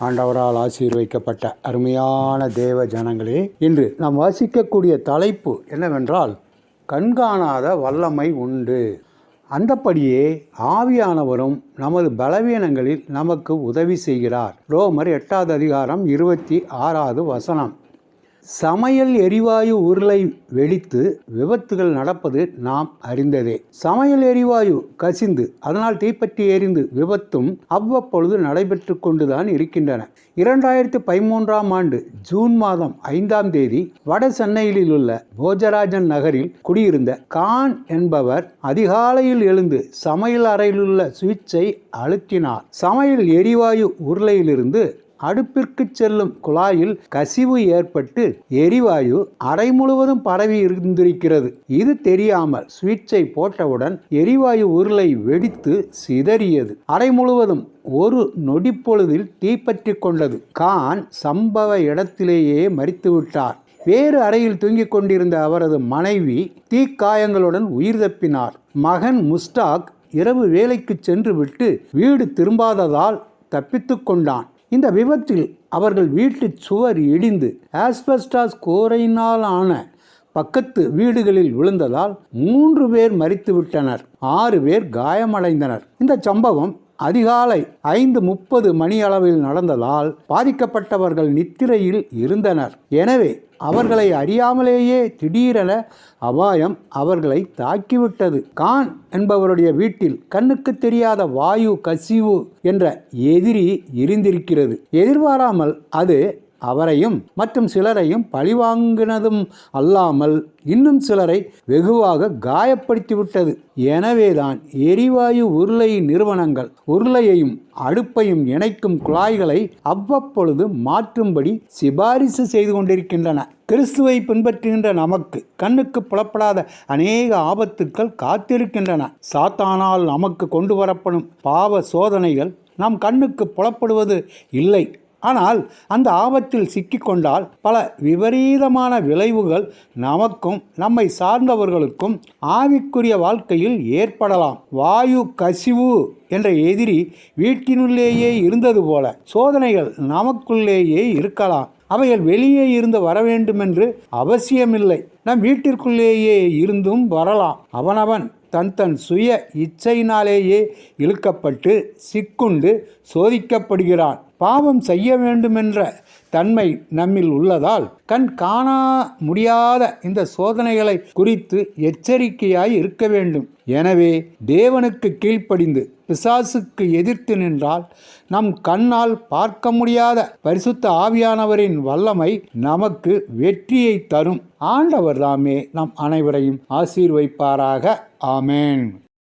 ஆண்டவரால் ஆசீர்வைக்கப்பட்ட அருமையான தேவ ஜனங்களே இன்று நாம் வாசிக்கக்கூடிய தலைப்பு என்னவென்றால் கண்காணாத வல்லமை உண்டு. அந்தப்படியே ஆவியானவரும் நமது பலவீனங்களில் நமக்கு உதவி செய்கிறார். ரோமர் எட்டாவது அதிகாரம் இருபத்தி ஆறாவது வசனம். சமையல் எரிவாயு உருளை வெடித்து விபத்துகள் நடப்பது நாம் அறிந்ததே. சமையல் எரிவாயு கசிந்து அதனால் தீப்பற்றி எரிந்து விபத்தும் அவ்வப்பொழுது நடைபெற்று கொண்டுதான் இருக்கின்றன. இரண்டாயிரத்தி பதிமூன்றாம் ஆண்டு ஜூன் மாதம் ஐந்தாம் தேதி வட சென்னையில் உள்ள போஜராஜன் நகரில் குடியிருந்த கான் என்பவர் அதிகாலையில் எழுந்து சமையல் அறையிலுள்ள சுவிட்சை அழுத்தினார். சமையல் எரிவாயு உருளையிலிருந்து அடுப்பிற்கு செல்லும் குழாயில் கசிவு ஏற்பட்டு எரிவாயு அறை முழுவதும் பரவி இருந்திருக்கிறது. இது தெரியாமல் சுவிட்சை போட்டவுடன் எரிவாயு உருளை வெடித்து சிதறியது. அறை முழுவதும் ஒரு நொடிப்பொழுதில் தீப்பற்றி கொண்டது. கான் சம்பவ இடத்திலேயே மறித்துவிட்டார் வேறு அறையில் தூங்கிக் கொண்டிருந்த அவரது மனைவி தீக்காயங்களுடன் உயிர் தப்பினார். மகன் முஸ்டாக் இரவு வேலைக்கு சென்று விட்டு வீடு திரும்பாததால் தப்பித்து கொண்டான். இந்த விபத்தில் அவர்கள் வீட்டு சுவர் இடிந்து ஆஸ்பெஸ்டாஸ் கூரையினால் ஆன பக்கத்து வீடுகளில் விழுந்ததால் மூன்று பேர் மறித்துவிட்டனர் ஆறு பேர் காயமடைந்தனர். இந்த சம்பவம் அதிகாலை ஐந்து முப்பது மணியளவில் நடந்ததால் பாதிக்கப்பட்டவர்கள் நித்திரையில் இருந்தனர். எனவே அவர்களை அறியாமலேயே திடீரென அபாயம் அவர்களை தாக்கிவிட்டது. கான் என்பவருடைய வீட்டில் கண்ணுக்கு தெரியாத வாயு கசிவு என்ற எதிரி இருந்திருக்கிறது. எதிர்பாராமல் அது அவரையும் மற்றும் சிலரையும் பழிவாங்கினதும் அல்லாமல் இன்னும் சிலரை வெகுவாக காயப்படுத்திவிட்டது. எனவேதான் எரிவாயு உருளை நிறுவனங்கள் உருளையையும் அடுப்பையும் இணைக்கும் குழாய்களை அவ்வப்பொழுது மாற்றும்படி சிபாரிசு செய்து கொண்டிருக்கின்றன. கிறிஸ்துவை பின்பற்றுகின்ற நமக்கு கண்ணுக்கு புலப்படாத அநேக ஆபத்துக்கள் காத்திருக்கின்றன. சாத்தானால் நமக்கு கொண்டு வரப்படும் பாவ சோதனைகள் நம் கண்ணுக்கு புலப்படுவது இல்லை. ஆனால் அந்த ஆபத்தில் சிக்கிக்கொண்டால் பல விபரீதமான விளைவுகள் நமக்கும் நம்மை சார்ந்தவர்களுக்கும் ஆவிக்குரிய வாழ்க்கையில் ஏற்படலாம். வாயு கசிவு என்ற எதிரி வீட்டினுள்ளேயே இருந்தது போல சோதனைகள் நமக்குள்ளேயே இருக்கலாம். அவைகள் வெளியே இருந்து வர வேண்டுமென்று அவசியமில்லை. நம் வீட்டிற்குள்ளேயே இருந்தும் வரலாம். அவனவன் தன் தன் சுய இச்சையினாலேயே இழுக்கப்பட்டு சிக்குண்டு சோதிக்கப்படுகிறான். பாவம் செய்ய வேண்டுமென்ற தன்மை நம்மில் உள்ளதால் கண் காணா முடியாத இந்த சோதனைகளை குறித்து எச்சரிக்கையாய் இருக்க வேண்டும். எனவே தேவனுக்கு கீழ்ப்படிந்து பிசாசுக்கு எதிர்த்து நின்றால் நம் கண்ணால் பார்க்க முடியாத பரிசுத்த ஆவியானவரின் வல்லமை நமக்கு வெற்றியை தரும். ஆண்டவர் தாமே நம் அனைவரையும் ஆசீர்வைப்பாராக. ஆமேன்.